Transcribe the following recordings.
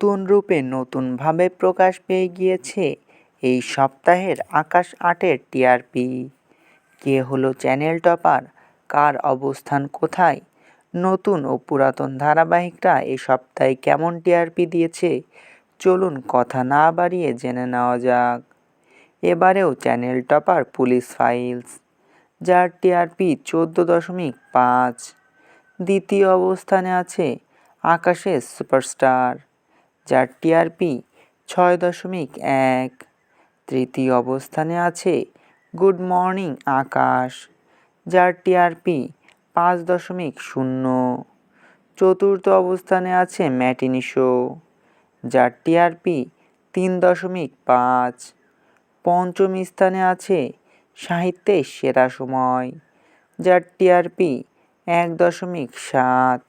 নতুন রূপে নতুনভাবে প্রকাশ পেয়ে গিয়েছে এই সপ্তাহের আকাশ আটের টিআরপি কে হলো চ্যানেল টপার? কার অবস্থান কোথায়? নতুন ও পুরাতন ধারাবাহিকটা এই সপ্তাহে কেমন টিআরপি দিয়েছে? চলুন কথা না বাড়িয়ে জেনে নেওয়া যাক। এবারেও চ্যানেল টপার পুলিশ ফাইলস, যার টিআরপি চোদ্দ দশমিক পাঁচ। দ্বিতীয় অবস্থানে আছে আকাশের সুপারস্টার। যার টিআরপি ছয় দশমিক এক। তৃতীয় অবস্থানে আছে গুড মর্নিং আকাশ, যার টিআরপি পাঁচ দশমিক শূন্য। চতুর্থ অবস্থানে আছে ম্যাটিনি শো, যার টিআরপি তিন দশমিক পাঁচ। পঞ্চম স্থানে আছে সাহিত্যের সেরা সময়, যার টিআরপি এক দশমিক সাত।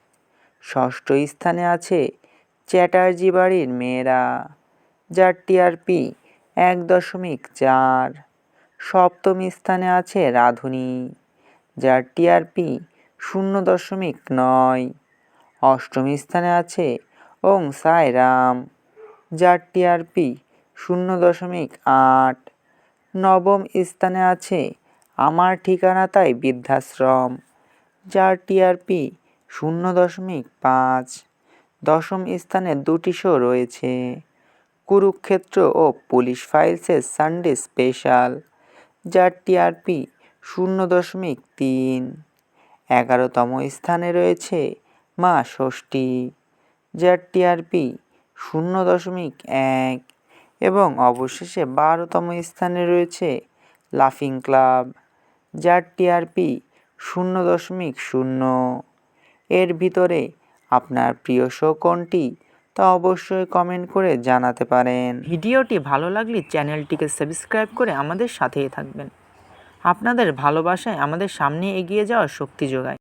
ষষ্ঠ স্থানে আছে চ্যাটার্জি বাড়ির মেয়েরা, যার টিআরপি এক দশমিক চার। সপ্তম স্থানে আছে রাঁধুনি, যার টিআরপি শূন্য দশমিক নয়। অষ্টম স্থানে আছে ওং সাই রাম, যার টিআরপি শূন্য দশমিক আট। নবম স্থানে আছে আমার ঠিকানা তাই বৃদ্ধাশ্রম, যার টিআরপি শূন্য দশমিক পাঁচ। দশম স্থানে দুটি শো রয়েছে। কুরুক্ষেত্র ও পুলিশ ফাইলসের সানডে স্পেশাল যার টিআরপি শূন্য দশমিক তিন। এগারোতম স্থানে রয়েছে মা ষষ্ঠী যার টিআরপি শূন্য দশমিক এক। এবং অবশেষে বারোতম স্থানে রয়েছে লাফিং ক্লাব যার টিআরপি শূন্য দশমিক শূন্য। এর ভিতরে আপনার প্রিয় শো কোনটি তা অবশ্যই কমেন্ট করে জানাতে পারেন। ভিডিওটি ভালো লাগলে চ্যানেলটিকে সাবস্ক্রাইব করে আমাদের সাথেই থাকবেন। আপনাদের ভালোবাসায় আমাদের সামনে এগিয়ে যাওয়ার শক্তি যোগায়।